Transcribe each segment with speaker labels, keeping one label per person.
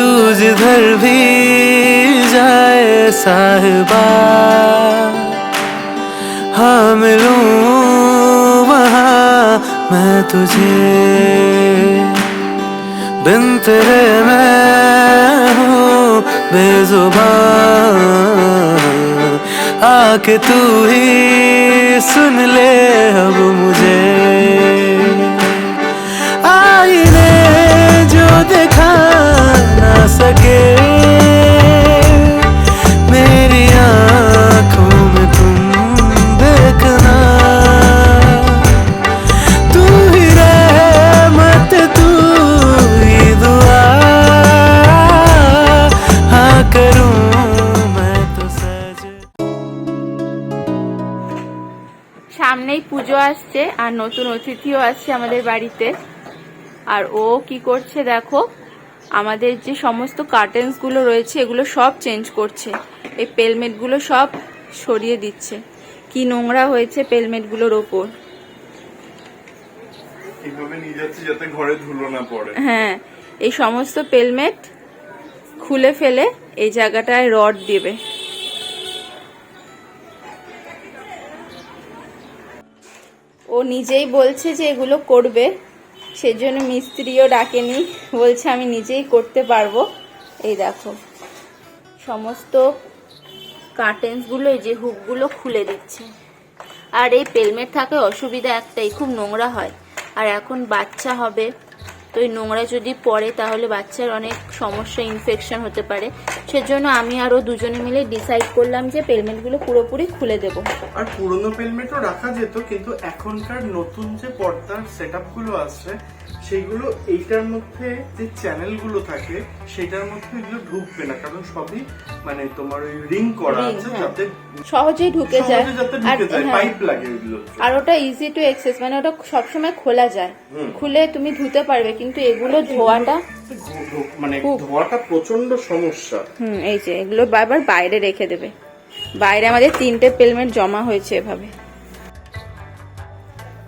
Speaker 1: तू जिधर भी जाए साहिबा हाँ मिलूं वहाँ मैं तुझे। बिन तेरे मैं हूँ बेजुबान, आके तू ही सुन ले अब मुझे।
Speaker 2: সামনেই পুজো আসছে আর নতুন অতিথিও আসছে আমাদের বাড়িতে। আর ও কি করছে দেখো আমাদের যে সমস্ত কার্টেন্সগুলো রয়েছে এগুলো সব চেঞ্জ করছে। এই পেলমেটগুলো সব সরিয়ে দিচ্ছে। কি নোংরা হয়েছে পেলমেটগুলোর ওপর। হ্যাঁ এই সমস্ত পেলমেট খুলে ফেলে এই জায়গাটায় রড দেবে। নিজেই বলছে যে এগুলো করবে। সেজন্য মিস্ত্রিও ডাকেনি। বলছে, আমি নিজেই করতে পারব। এই দেখো, সমস্ত কার্টেন্সগুলো এই যে হুকগুলো খুলে দিচ্ছে। আর এই পেলমেট থাকে অসুবিধা একটাই, খুব নোংরা হয়। আর এখন বাচ্চা হবে। তো এই নোংরা যদি পড়ে, তাহলে বাচ্চার অনেক সমস্যা ইনফেকশন হতে পারে। সেজন্য আমি আরও দুজনে মিলে ডিসাইড করলাম যে পেলমেন্টগুলো পুরোপুরি খুলে দেব।
Speaker 3: আর পুরনো পেলমেটও রাখা যেত, কিন্তু এখনকার নতুন যে পর্দার সেট আছে সেইগুলো এইটার মধ্যে যে চ্যানেলগুলো থাকে সেটার মধ্যে এগুলো ঢুকবে না। কারণ সবই মানে তোমার ওই রিং করা আছে
Speaker 2: হ্যাঁ।
Speaker 3: যাতে
Speaker 2: সহজেই ঢুকে যায়।
Speaker 3: যাতে
Speaker 2: আর
Speaker 3: ঢুকে যায়
Speaker 2: হ্যাঁ,
Speaker 3: পাইপ লাগে ওইগুলো
Speaker 2: আর ওটা ইজি টু এক্সেস মানে ওটা সবসময় খোলা যায়। খুলে তুমি ধুতে পারবে কিন্তু এগুলো ধোয়াটা
Speaker 3: মানে। ধোয়াটা প্রচণ্ড সমস্যা।
Speaker 2: হুম এই যে এগুলো বারবার বাইরে রেখে দেবে। বাইরে আমাদের তিনটে পেলমেন্ট জমা হয়েছে এভাবে।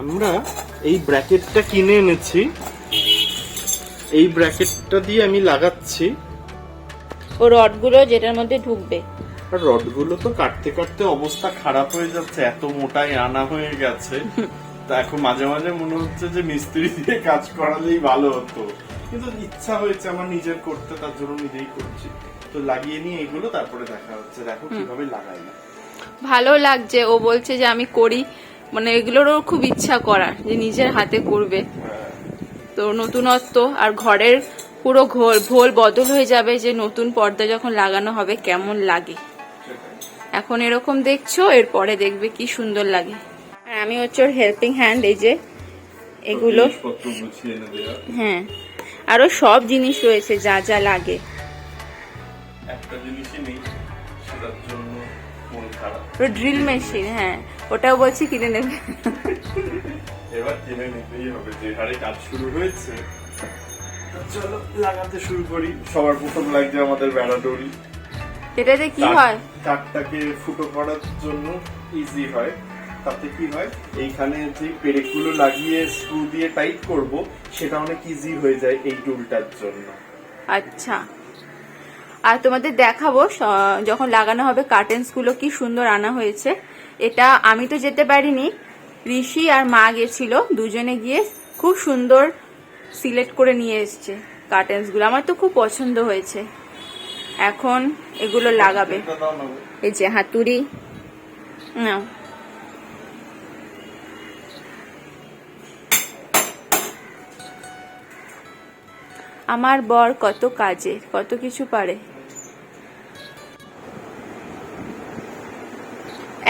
Speaker 3: আমরা এই ব্র্যাকেটটা কিনে এনেছি। এই ব্র্যাকেটটা দিয়ে আমি লাগাচ্ছি।
Speaker 2: ও রডগুলো যেটার মধ্যে ঢুকবে।
Speaker 3: আর রডগুলো তো কাটতে কাটতে অবস্থা খারাপ হয়ে যাচ্ছে এত মোটাই আনা হয়ে গেছে। তা এখন মাঝে মাঝে মনে হচ্ছে যে মিস্ত্রি দিয়ে কাজ করালেই ভালো হতো। কিন্তু ইচ্ছা হয়েছে আমার নিজের করতে তার জন্য নিজেই করছি। তো লাগিয়ে নিয়ে এগুলো তারপরে দেখা হচ্ছে। দেখো কীভাবে লাগাই। না
Speaker 2: ভালো লাগছে। ও বলছে যে আমি করি। মানে এগুলোরও খুব ইচ্ছা করার যে নিজের হাতে করবে। তো নতুনত্ব আর ঘরের পুরো ঘোল ভোল বদল হয়ে যাবে যে নতুন পর্দা যখন লাগানো হবে কেমন লাগে। এখন এরকম দেখছ এরপরে দেখবে কি সুন্দর লাগে। আর আমি হচ্ছে ওর হেল্পিং হ্যান্ড এই যে এগুলো। হ্যাঁ আরও সব জিনিস রয়েছে যা যা লাগে।
Speaker 3: একটা জিনিসই নেই সেটার জন্য খারাপ।
Speaker 2: ড্রিল মেশিন হ্যাঁ। ওটাও বলছি কিনে নেবে।
Speaker 3: এবার কিনে নিতেই হবে যে হারে কাজ শুরু হয়েছে। চলো লাগাতে শুরু করি। সবার প্রথম লাগছে আমাদের বেড়াডোরি
Speaker 2: এটাতে কি হয়?
Speaker 3: কাঠটাকে ফুটো করার জন্য ইজি হয়। তাতে কি হয়? এইখানে যে পেরেকগুলো লাগিয়ে স্ক্রু দিয়ে টাইট করব সেটা অনেক ইজি হয়ে যায় এই টুলটার জন্য।
Speaker 2: আচ্ছা। আর তোমাদের দেখাবো যখন লাগানো হবে কার্টেন্সগুলো কি সুন্দর আনা হয়েছে। এটা আমি তো যেতে পারিনি, ঋষি আর মা গেছিল, দুজনে গিয়ে খুব সুন্দর সিলেক্ট করে নিয়ে এসছে কার্টেন্সগুলো। আমার তো খুব পছন্দ হয়েছে। এখন এগুলো লাগাবে।
Speaker 3: না।
Speaker 2: এই যে হাতুড়ি, নাও। আমার বর কত কাজে কত কিছু পারে।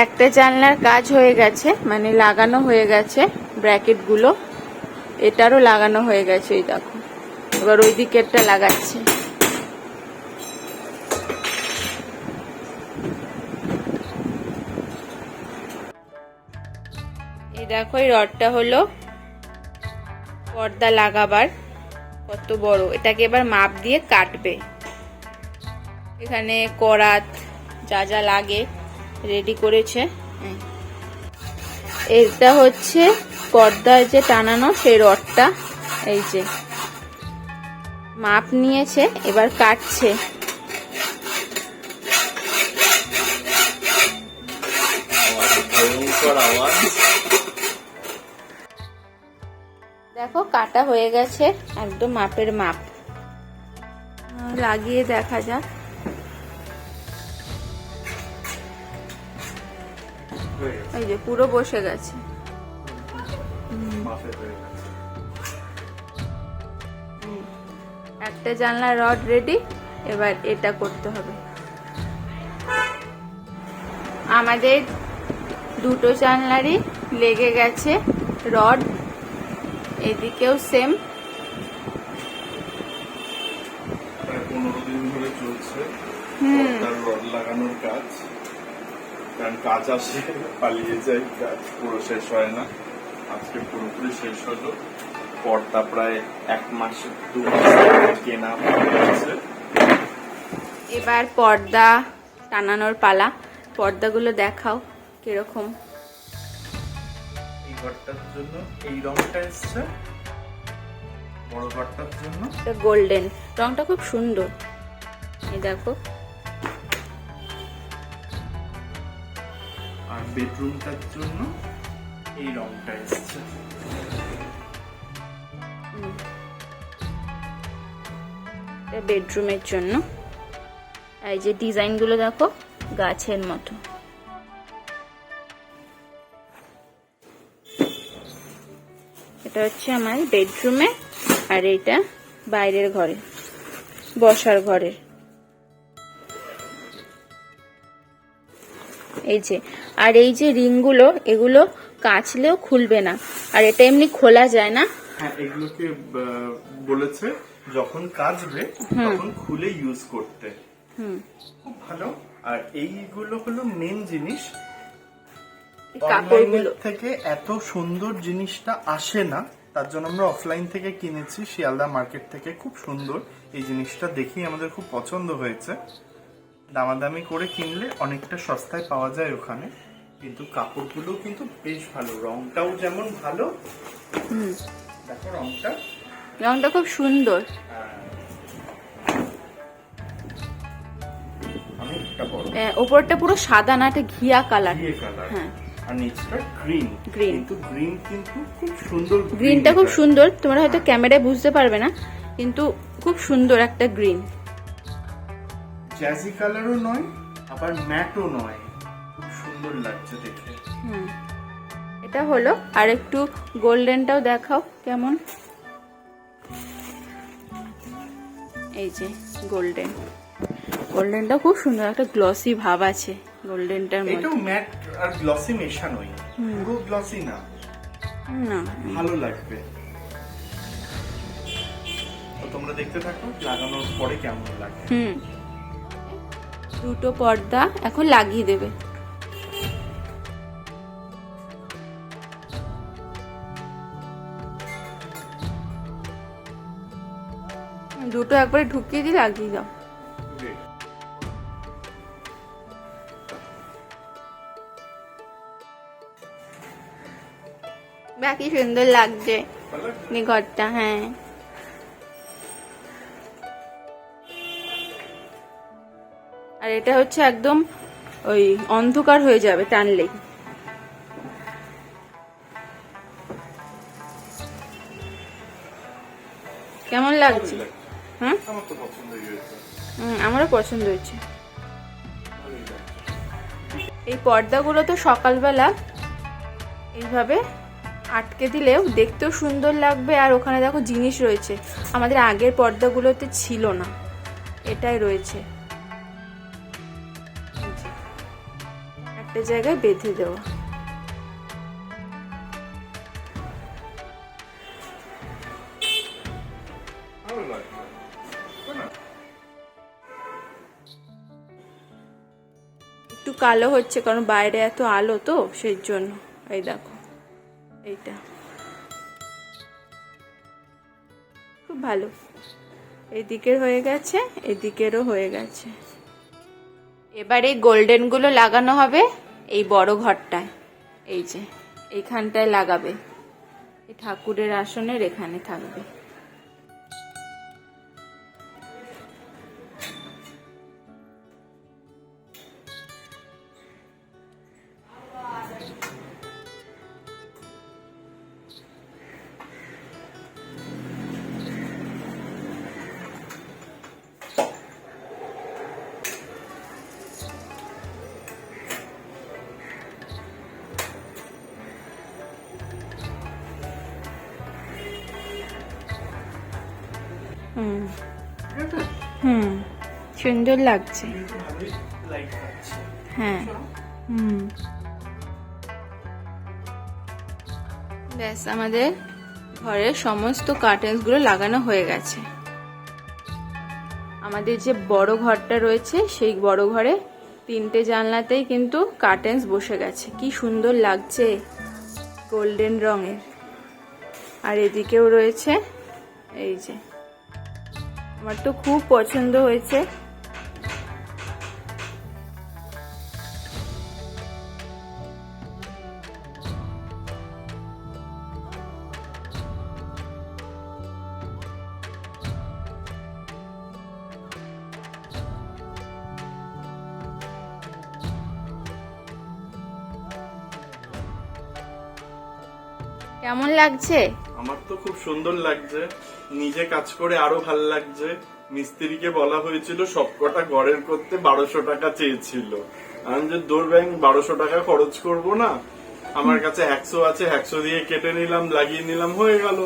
Speaker 2: একটা জানলার কাজ হয়ে গেছে মানে লাগানো হয়ে গেছে ব্র্যাকেটগুলো। এটারও লাগানো হয়ে গেছে, এই দেখো। এবার ওই দিকেরটা লাগাচ্ছে। এই দেখো, এই রডটা হলো পর্দা লাগাবার, কত বড়। এটাকে এবার মাপ দিয়ে কাটবে। এখানে করাত যা যা লাগে। রেডি করেছে। এটা হচ্ছে পর্দায় যে টানানো সেই রডটা, এই যে। মাপ নিয়েছে, এবার কাটছে। দেখো, কাটা হয়ে গেছে, একদম মাপের মাপ। লাগিয়ে দেখা যাক। এই যে পুরো বসে গেছে। একটা জানলা রড রেডি এবার এটা করতে হবে। আমাদের দুটো জানলারই লেগে গেছে রড এদিকেও সেম।
Speaker 3: রড লাগানোর কাজ। কারণ কাজ আসে পালিয়ে যায় কাজ পুরো শেষ হয় না। আজকে পুরোপুরি শেষ হলো। পর্দা প্রায় এক মাস দু মাস কেনা হয়েছে
Speaker 2: এবার পর্দা টানানোর পালা। পর্দাগুলো দেখাও কীরকম।
Speaker 3: এই ঘরটার জন্য এই রংটা এসছে। বড় ঘরটার জন্য।
Speaker 2: গোল্ডেন রংটা খুব সুন্দর। এই দেখো।
Speaker 3: বেডরুমটার জন্য এই রংটা এসছে।
Speaker 2: বেডরুমের জন্য। এই যে ডিজাইনগুলো দেখো, গাছের মতো। এটা হচ্ছে আমার বেডরুমে আর এটা বাইরের ঘরে, বসার ঘরের। এই যে আর এই যে রিংগুলো এগুলো কাচলেও খুলবে না। আর এটা এমনি খোলা যায় না।
Speaker 3: হ্যাঁ এগুলোকে বলেছে যখন কাজবে তখন খুলে ইউজ করতে।
Speaker 2: হুম।
Speaker 3: খুব ভালো। আর এইগুলো হলো মেন জিনিস।
Speaker 2: কাপড়গুলো।
Speaker 3: থেকে এত সুন্দর জিনিসটা আসে না তার জন্য আমরা অফলাইন থেকে কিনেছি শিয়ালদা মার্কেট থেকে। খুব সুন্দর। এই জিনিসটা দেখেই আমাদের খুব পছন্দ হয়েছে। দামাদামি করে কিনলে অনেকটা সস্তায় পাওয়া যায় ওখানে। কিন্তু কাপড়গুলো কিন্তু বেশ ভালো। রংটাও যেমন ভালো। দেখো রংটা।
Speaker 2: রংটা খুব সুন্দর।
Speaker 3: অনেকটা
Speaker 2: ওপরটা পুরো সাদা না একটা ঘিয়া কালার। হ্যাঁ।
Speaker 3: আর নিচটা গ্রিন. কিন্তু গ্রিন কিন্তু খুব সুন্দর
Speaker 2: গ্রিনটা খুব সুন্দর। তোমরা হয়তো ক্যামেরায় বুঝতে পারবে না কিন্তু খুব সুন্দর একটা গ্রিন।
Speaker 3: জ্যাজি কালারও নয় আবার ম্যাটও নয়। খুব সুন্দর লাগছে দেখে।
Speaker 2: হুম। এটা হলো আর একটু গোল্ডেনটাও দেখাও কেমন। এই যে গোল্ডেন। গোল্ডেনটা খুব সুন্দর একটা গ্লসি ভাব আছে গোল্ডেনটার মধ্যে।
Speaker 3: এটাও ম্যাট আর গ্লসি মেশানোই পুরো গ্লসি না।
Speaker 2: না।
Speaker 3: ভালো লাগবে। তো তোমরা দেখতে থাকো লাগানোর পরে কেমন লাগে।
Speaker 2: হুম। দুটো পর্দা এখন লাগিয়ে দেবে। দুটো একবারে ঢুকিয়ে দিয়ে লাগিয়ে দাও। বাকি সুন্দর লাগছে। ঘরটা হ্যাঁ। এটা হচ্ছে একদম ওই অন্ধকার হয়ে যাবে টানলেই। কেমন লাগছে? হ্যাঁ আমারও পছন্দ হয়েছে। এই পর্দাগুলো তো সকালবেলা এইভাবে আটকে দিলেও দেখতেও সুন্দর লাগবে আর ওখানে দেখো জিনিস রয়েছে। আমাদের আগের পর্দাগুলোতে ছিল না। এটাই রয়েছে। একটা জায়গায় বেঁধে দেওয়া? একটু কালো হচ্ছে কারণ বাইরে এত আলো তো সেই জন্য। এই দেখো এইটা। খুব ভালো। এদিকের হয়ে গেছে এদিকেরও হয়ে গেছে। এবারে গোল্ডেনগুলো লাগানো হবে এই বড় ঘরটায়। এই যে, এইখানটায় লাগাবে। এই ঠাকুরের আসনের এখানে থাকবে। হুম। সুন্দর লাগছে। হ্যাঁ। হুম। ব্যাস, আমাদের ঘরের সমস্ত কার্টেন্সগুলো লাগানো হয়ে গেছে। আমাদের যে বড় ঘরটা রয়েছে, সেই বড় ঘরে তিনটে জানলাতেই কিন্তু কার্টেন্স বসে গেছে। কি সুন্দর লাগছে গোল্ডেন রঙের। আর এদিকেও রয়েছে, এই যে আমার তো খুব পছন্দ হয়েছে। কেমন লাগছে?
Speaker 3: তো খুব সুন্দর লাগছে। নিজে কাজ করে আরও ভালো লাগছে। মিস্ত্রিকে বলা হয়েছিল সবকটা ঘরের করতে বারোশো টাকা চেয়েছিল। আমি যে দৌড় ব্যাংক বারোশো টাকা খরচ করব না আমার কাছে একশো আছে একশো দিয়ে কেটে নিলাম লাগিয়ে নিলাম হয়ে গেল।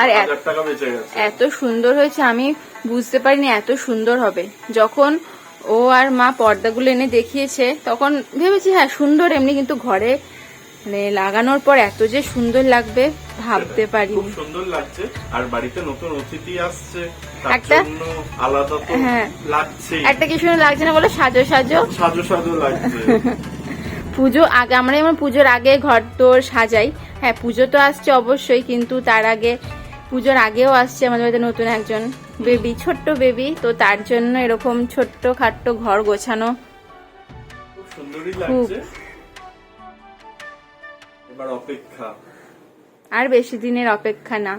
Speaker 2: আর
Speaker 3: টাকা বেঁচে গেছে।
Speaker 2: এত সুন্দর হয়েছে আমি বুঝতে পারিনি এত সুন্দর হবে। যখন ও আর মা পর্দাগুলো এনে দেখিয়েছে তখন ভেবেছি হ্যাঁ সুন্দর এমনি কিন্তু ঘরে মানে লাগানোর পর এত যে সুন্দর লাগবে ভাবতে
Speaker 3: খুব সুন্দর লাগছে। আর বাড়িতে নতুন অতিথি আসছে
Speaker 2: একটা-
Speaker 3: আলাদা তো
Speaker 2: হ্যাঁ।
Speaker 3: লাগছে
Speaker 2: একটা কি সুন্দর লাগছে না বলো? সাজো সাজো।
Speaker 3: সাজো সাজো লাগছে।
Speaker 2: পুজো আগে আমরা যেমন পুজোর আগে ঘর তোর সাজাই। হ্যাঁ পুজো তো আসছে অবশ্যই কিন্তু তার আগে পুজোর আগেও আসছে আমাদের বাড়িতে নতুন একজন বেবি ছোট্ট বেবি। তো তার জন্য এরকম ছোট্ট খাট্ট ঘর গোছানো
Speaker 3: খুব সুন্দরই লাগছে। এবার অপেক্ষা।
Speaker 2: আর বেশি দিনের অপেক্ষা না।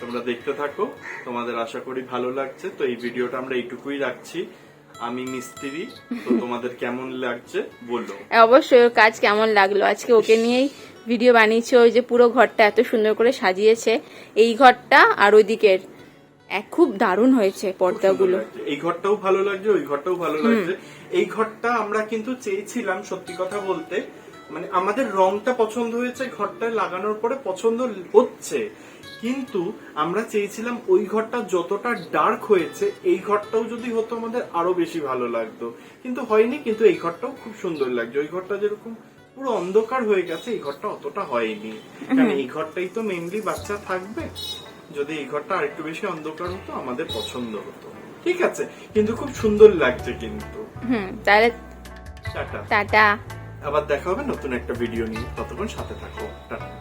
Speaker 3: তোমরা দেখতে থাকো তোমাদের আশা করি ভালো লাগছে। তো এই ভিডিওটা আমরা এইটুকুই রাখছি। আমি মিস্ত্রি তো তোমাদের কেমন লাগছে বলো।
Speaker 2: অবশ্যই ওর কাজ কেমন লাগল? আজকে ওকে নিয়েই ভিডিও বানিয়েছে। ওই যে পুরো ঘরটা এত সুন্দর করে সাজিয়েছে। এই ঘরটা আর ওইদিকের এক খুব দারুণ হয়েছে পর্দাগুলো।
Speaker 3: এই ঘরটাও ভালো লাগছে ওই ঘরটাও ভালো লাগছে। এই ঘরটা আমরা কিন্তু চেয়েছিলাম সত্যি কথা বলতে মানে আমাদের রংটা পছন্দ হয়েছে ঘরটায় লাগানোর পরে পছন্দ হচ্ছে। কিন্তু আমরা চেয়েছিলাম ওই ঘরটা যতটা ডার্ক হয়েছে এই ঘরটাও যদি হতো আমাদের আরও বেশি ভালো লাগতো। কিন্তু হয়নি কিন্তু এই ঘরটাও খুব সুন্দর লাগছে। ওই ঘরটা যেরকম পুরো অন্ধকার হয়ে গেছে এই ঘরটা অতটা হয়নি। কারণ এই ঘরটাই তো মেনলি বাচ্চা থাকবে। যদি এই ঘরটা আরেকটু বেশি অন্ধকার হতো আমাদের পছন্দ হতো। ঠিক আছে? কিন্তু খুব সুন্দর লাগছে কিন্তু।
Speaker 2: হুম তাহলে
Speaker 3: টাটা।
Speaker 2: টাটা।
Speaker 3: আবার দেখা হবে নতুন একটা ভিডিও নিয়ে। ততক্ষণ সাথে থাকো। টাটা।